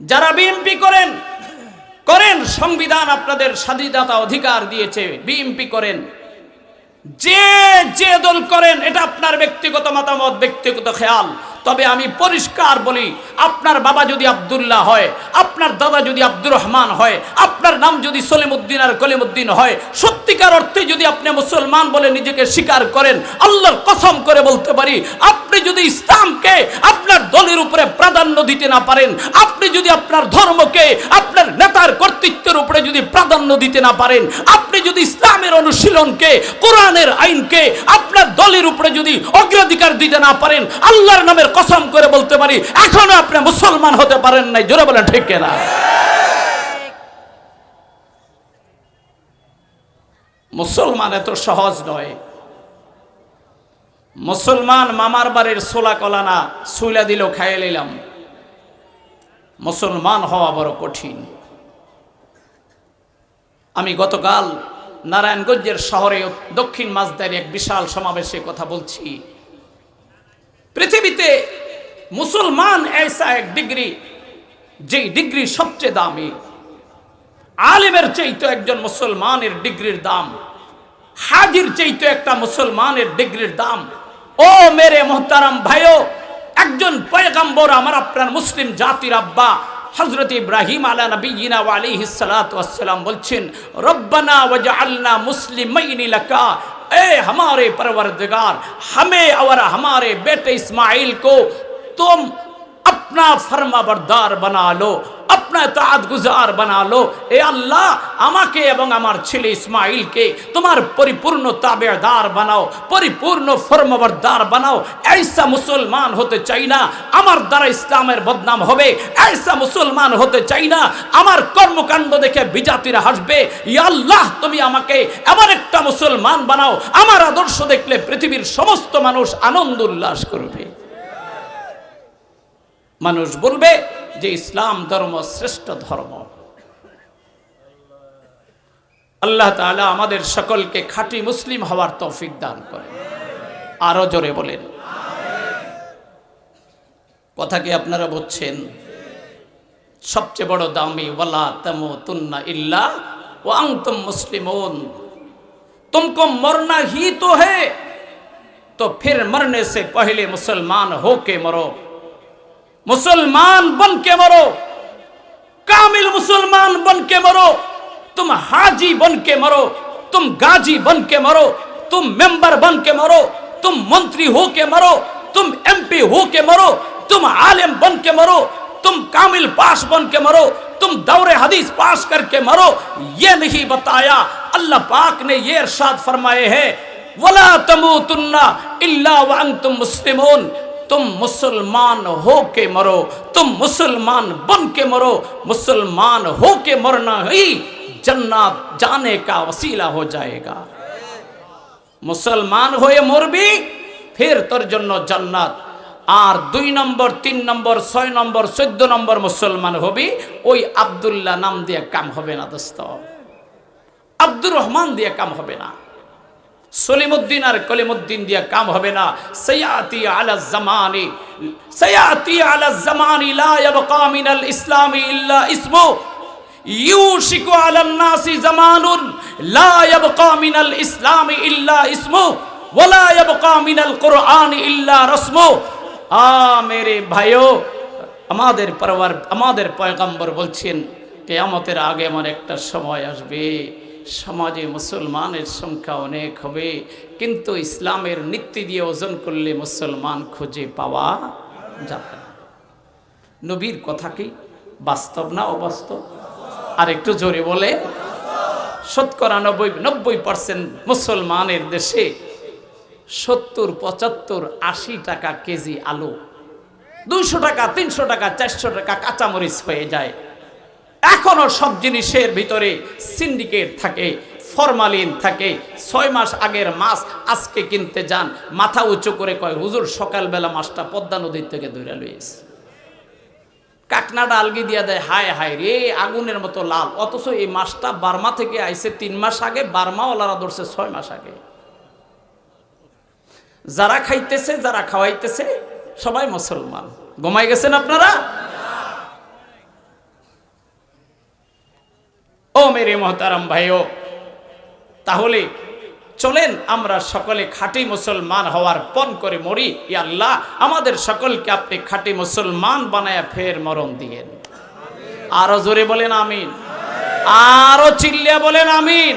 যারা বিএমপি করেন করেন, সংবিধান আপনাদের স্বাধীনতা অধিকার দিয়েছে, বিএমপি করেন। যে যে দল করেন, এটা আপনার ব্যক্তিগত মতামত, ব্যক্তিগত খেয়াল। তবে আমি পরিষ্কার বলি, আপনার বাবা যদি আব্দুল্লাহ হয়, আপনার দাদা যদি আব্দুর রহমান হয়, আপনার নাম যদি সলিমুদ্দিন আর কলিমুদ্দিন হয়, সত্যিকার অর্থে যদি আপনি মুসলমান বলে নিজেকে স্বীকার করেন, আল্লাহর কসম করে বলতে পারি, আপনি যদি ইসলামকে আপনার দলের উপরে প্রাধান্য দিতে না পারেন, আপনি যদি আপনার ধর্মকে আপনার নেতার কর্তৃত্বের উপরে যদি প্রাধান্য দিতে না পারেন, আপনি যদি ইসলামের অনুশীলনকে, কোরআনের আইনকে আপনার দলের উপরে যদি অগ্রাধিকার দিতে না পারেন, আল্লাহর নামের কসম করে বলতে পারি, এখনও আপনি মুসলমান হতে পারেন নাই। জোরে বলেন, ঠিক না মুসলমান এত সহজ নয়। মুসলমান মামার বাড়ির সোলা কলানা সুইলা দিল, খাইয়ে নিলাম। মুসলমান হওয়া বড় কঠিন। আমি গতকাল নারায়ণগঞ্জের শহরে দক্ষিণ মাঝদারি এক বিশাল সমাবেশে কথা বলছি। পৃথিবীতে মুসলমান এসা এক ডিগ্রি, যেই ডিগ্রি সবচেয়ে দামি। আলিমের চাইতো একজন মুসলমানের ডিগ্রির দাম, হাজির চাইতো একটা মুসলমানের ডিগ্রির দাম। ও মেরে মোহতারাম ভাইও, একজন পয়গাম্বর আমার আপনার মুসলিম জাতির আব্বা হজরত ইব্রাহিম আলা নবীনা আলাইহিস সালাতু বলছেন, রব্বানা ওয়াজআলনা মুসলিমাইনি লাকা ए हमारे परवरदगार हमें और हमारे बेटे इस्माइल को तुम अपना फर्मा बरदार बना लो अपना তাআত গুজার বানা লো এ আল্লাহ আমাকে এবং আমার ছেলে ইসমাইলকে তোমার পরিপূর্ণ তাবেদার বানাও পরিপূর্ণ ফরমাবরদার বানাও ऐसा মুসলমান হতে চাই না আমার দ্বারা ইসলামের বদনাম হবে ऐसा মুসলমান হতে চাই না আমার কর্মকাণ্ড দেখে বিজাতিরা হাসবে ইয়া আল্লাহ তুমি আমাকে এমন একটা মুসলমান বানাও আমার আদর্শ দেখলে পৃথিবীর সমস্ত মানুষ আনন্দ উল্লাস করবে মানুষ বলবে যে ইসলাম ধর্ম শ্রেষ্ঠ ধর্ম। আল্লাহ তালা আমাদের সকলকে খাঁটি মুসলিম হওয়ার তৌফিক দান করে আরও জোরে বলেন। কথা কি আপনারা বুঝছেন? সবচেয়ে বড় দামি, ওয়ালা তেমো তুন্না ইল্লা ও আংতম মুসলিমোন। তুমকো মরনা হি তো হে, তো ফির মরনে সে পহলে মুসলমান হোকে মরো। मुसलमान बन के मरो। कामिल मुसलमान बन के मरो। तुम हाजी बन के मरो। तुम गाजी बन के मरो। तुम मेंबर बन के मरो। तुम मंत्री हो के मरो। तुम एमपी हो के मरो। तुम आलिम बन के मरो। तुम कामिल पास बन के मरो। तुम दौरे हदीस पास करके मरो। ये नहीं बताया। अल्लाह पाक ने ये इरशाद फरमाए हैं, वला तमुतुन्ना इल्ला व अंतुम मुस्लिमून। तुम मुसलमान हो के मरो तुम मुसलमान बन के मरो मुसलमान हो के मरना ही जन्नत जाने का वसीला हो जाएगा মুসলমান হয়ে মরবি ফের তোর জন্য জান্নাত আর দুই নম্বর তিন নম্বর ছয় নম্বর চোদ্দ নম্বর মুসলমান হবি ওই আবদুল্লাহ নাম দিয়ে কাম হবে না দোস্ত আব্দুর রহমান দিয়ে কাম হবে না সলিমুদ্দিন আর কলিমুদ্দিন দিয়ে কাম হবে না। সৈয়াতি আলা জামানি, সৈয়াতি আলা জামানি লা ইয়াবকা মিনাল ইসলামি ইল্লা ইসমু। ইউশিকু আলান নাসি জামানুন, লা ইয়াবকা মিনাল ইসলামি ইল্লা ইসমু ওয়ালা ইয়াবকা মিনাল কুরআনি ইল্লা রসমু। আ মেরে ভাইও, আমাদের পরবার আমাদের পয়গম্বর বলছেন, কেয়ামতের আগে আমার একটা সময় আসবে। সমাজে মুসলমানের সংখ্যা অনেক হবে, কিন্তু ইসলামের নীতি দিয়ে ওজন করলে মুসলমান খুঁজে পাওয়া যাবে নবীর কথা কি? বাস্তব না অবাস্তব? আর একটু জোরে বলে, শতকরা নব্বই নব্বই পার্সেন্ট মুসলমানের দেশে সত্তর, পঁচাত্তর, আশি টাকা কেজি আলু, দুইশো টাকা, তিনশো টাকা, চারশো টাকা কাঁচামরিচ হয়ে যায়। এখনও সব জিনিসের ভিতরে সিন্ডিকেট থাকে ফরমালিন থাকে। ছয় মাস আগের মাছ আজকে কিনতে যান, মাথা উঁচু করে কয়, হুজুর, সকালবেলা মাছটা পদ্মা নদীর থেকে দৌড়া লইয়েছে। কাকনাটা আলগি দিয়া দেয়, হায় হায় রে, আগুনের মতো লাল। অথচ এই মাছটা বার্মা থেকে আইছে তিন মাস আগে, বার্মাওয়ালারা ধরছে ছয় মাস আগে। যারা খাইতেছে, যারা খাওয়াইতেছে, সবাই মুসলমান। ঘুমাই গেছেন আপনারা? মেরে মহতারাম ভাইও। তাহলে চলেন আমরা সকলে খাঁটি মুসলমান হওয়ার পণ করে মরি। ই আল্লাহ, আমাদের সকলকে আপনি খাঁটি মুসলমান বানায় ফের মরণ দিয়েন। আরও জোরে বলেন আমিন। আরও চিল্লিয়া বলেন আমিন।